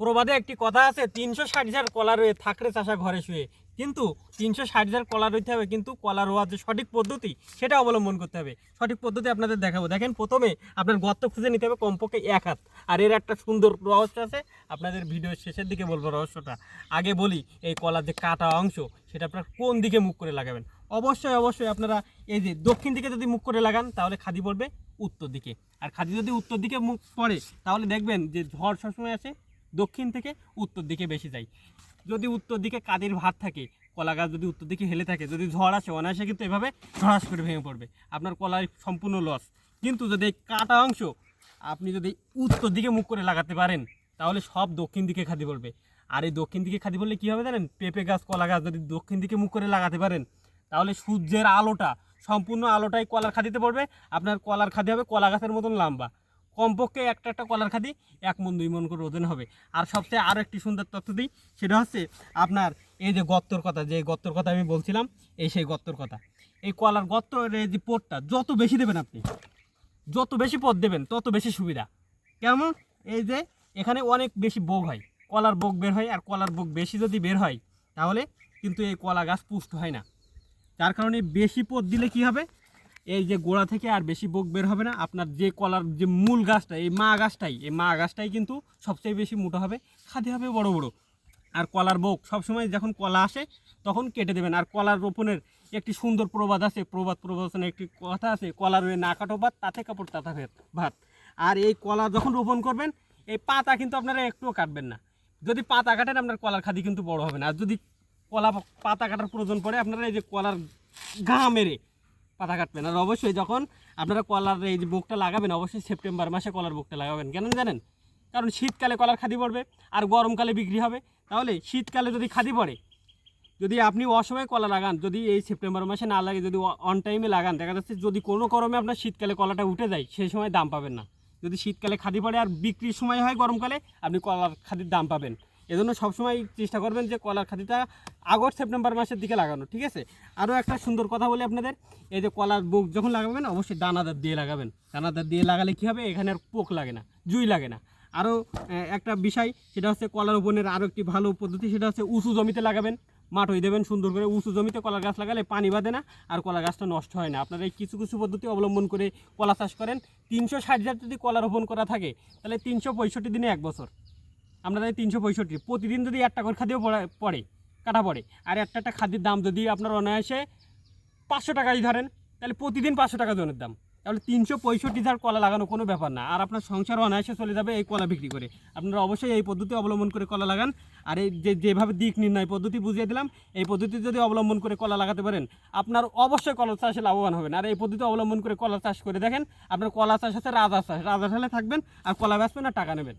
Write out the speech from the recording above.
প্রবাদে একটি কথা আছে, তিনশো ষাট হাজার কলা রয়ে থাকরে চাষা ঘরে শুয়ে। কিন্তু তিনশো ষাট হাজার কলা রইতে হবে, কিন্তু কলা রোয়ার যে সঠিক পদ্ধতি, সেটা অবলম্বন করতে হবে। সঠিক পদ্ধতি আপনাদের দেখাবো। দেখেন, প্রথমে আপনার গর্ত খুঁজে নিতে হবে কমপক্ষে এক হাত। আর এর একটা সুন্দর রহস্য আছে, আপনাদের ভিডিওর শেষের দিকে বলব রহস্যটা। আগে বলি, এই কলার যে কাটা অংশ, সেটা আপনার কোন দিকে মুখ করে লাগাবেন? অবশ্যই অবশ্যই আপনারা এই যে দক্ষিণ দিকে যদি মুখ করে লাগান, তাহলে খাদি পড়বে উত্তর দিকে। আর খাদি যদি উত্তর দিকে মুখ পড়ে, তাহলে দেখবেন যে ঝড় সবসময় আসে দক্ষিণ থেকে উত্তর দিকে বেশি যায়। যদি উত্তর দিকে কাদের ভাত থাকে, কলা গাছ যদি উত্তর দিকে হেলে থাকে, যদি ঝড় আসে, অনায়াসে কিন্তু এভাবে ধরাস করে ভেঙে পড়বে। আপনার কলার সম্পূর্ণ লস কিন্তু যদি কাটা অংশ আপনি যদি উত্তর দিকে মুখ করে লাগাতে পারেন, তাহলে সব দক্ষিণ দিকে খাদি পড়বে। আর এই দক্ষিণ দিকে খাদি পড়লে কী হবে জানেন? পেঁপে গাছ, কলা গাছ যদি দক্ষিণ দিকে মুখ করে লাগাতে পারেন, তাহলে সূর্যের আলোটা, সম্পূর্ণ আলোটাই কলার খাদিতে পড়বে। আপনার কলার খাদি হবে কলা গাছের মতন লম্বা। কমপক্ষে একটা একটা কলার খাদি এক মন, দুই মন করে ওজন হবে। আর সবচেয়ে আরও একটি সুন্দর তথ্য দিই, সেটা হচ্ছে আপনার এই যে গর্তর কথা, যে গর্তর কথা আমি বলছিলাম, এই সেই গর্তর কথা। এই কলার গর্তের এই যে পোটটা, যত বেশি দেবেন আপনি, যত বেশি পদ দেবেন, তত বেশি সুবিধা। কেমন? এই যে এখানে অনেক বেশি বোগ হয়, কলার বোগ বের হয়, আর কলার বোগ বেশি যদি বের হয়, তাহলে কিন্তু এই কলা গাছ পুষ্ট হয় না। যার কারণে বেশি পদ দিলে কি হবে? এই যে গোড়া থেকে আর বেশি বোক বের হবে না। আপনার যে কলার যে মূল গাছটা, এই মা গাছটাই, এই মা গাছটাই কিন্তু সবচেয়ে বেশি মোটা হবে খাদি হবে, বড় বড়। আর কলার বোক, সবসময় যখন কলা আসে, তখন কেটে দেবেন। আর কলার রোপণের একটি সুন্দর প্রবাদ আছে, প্রবাদ প্রবচনে একটি কথা আছে, কলার রয়ে না কাটো ভাত, তাতে কাপড়, তাতা ভাত আর এই কলা যখন রোপণ করবেন, এই পাতা কিন্তু আপনারা একটুও কাটবেন না। যদি পাতা কাটেন, আপনার কলার খাদি কিন্তু বড় হবে না। আর যদি কলা পাতা কাটার প্রয়োজন পড়ে, আপনারা এই যে কলার ঘা মেরে পাতা কাটবেন। আর অবশ্যই যখন আপনারা কলার এই যে বুকটা লাগাবেন, অবশ্যই সেপ্টেম্বর মাসে কলার বুকটা লাগাবেন। কেন জানেন? কারণ শীতকালে কলার খাদি পড়বে, আর গরমকালে বিক্রি হবে। তাহলে শীতকালে যদি খাদি পড়ে, যদি আপনি অসময়ে কলা লাগান, যদি এই সেপ্টেম্বর মাসে না লাগে, যদি অন টাইমে লাগান, দেখা যাচ্ছে যদি কোনো গরমে আপনার শীতকালে কলাটা উঠে যায়, সেই সময় দাম পাবেন না। যদি শীতকালে খাদি পড়ে আর বিক্রির সময় হয় গরমকালে, আপনি কলার খাদির দাম পাবেন। এজন্য সবসময় চেষ্টা করবেন যে কলার খাদিটা আগস্ট, সেপ্টেম্বর মাসের দিকে লাগানো, ঠিক আছে? আরও একটা সুন্দর কথা বলি আপনাদের, এই যে কলার বুক যখন লাগাবেন, অবশ্যই দানাদার দিয়ে লাগাবেন। দানাদার দিয়ে লাগালে কী হবে? এখানে আর পোক লাগে না, জুই লাগে না। আরও একটা বিষয়, সেটা হচ্ছে কলার রোপণের আরও একটি ভালো পদ্ধতি, সেটা হচ্ছে উঁচু জমিতে লাগাবেন, মাঠই দেবেন সুন্দর করে। উঁচু জমিতে কলা গাছ লাগালে পানি বাঁধে না আর কলা গাছটা নষ্ট হয় না। আপনারা এই কিছু কিছু পদ্ধতি অবলম্বন করে কলা চাষ করেন। তিনশো ষাট যদি কলা রোপণ করা থাকে, তাহলে তিনশো পঁয়ষট্টি দিনে এক বছর। আপনাদের তিনশো পঁয়ষট্টি। প্রতিদিন যদি একটা করে খাদ্য পড়ে কাটা পড়ে, আর একটা একটা খাদ্যের দাম যদি আপনার অনায়াসে পাঁচশো টাকাই ধরেন, তাহলে প্রতিদিন পাঁচশো টাকা জনের দাম। তাহলে তিনশো পঁয়ষট্টি ধার কলা লাগানো কোনো ব্যাপার না। আর আপনার সংসার অনায়াসে চলে যাবে এই কলা বিক্রি করে। আপনারা অবশ্যই এই পদ্ধতি অবলম্বন করে কলা লাগান। আর এই যে যেভাবে দিক নির্ণয় পদ্ধতি বুঝিয়ে দিলাম, এই পদ্ধতি যদি অবলম্বন করে কলা লাগাতে পারেন, আপনার অবশ্যই কলা চাষে লাভবান হবেন। আর এই পদ্ধতি অবলম্বন করে কলা চাষ করে দেখেন, আপনার কলা চাষ হচ্ছে রাজা চাষ। রাজা ঢালে থাকবেন আর কলা বেচবেন আর টাকা নেবেন।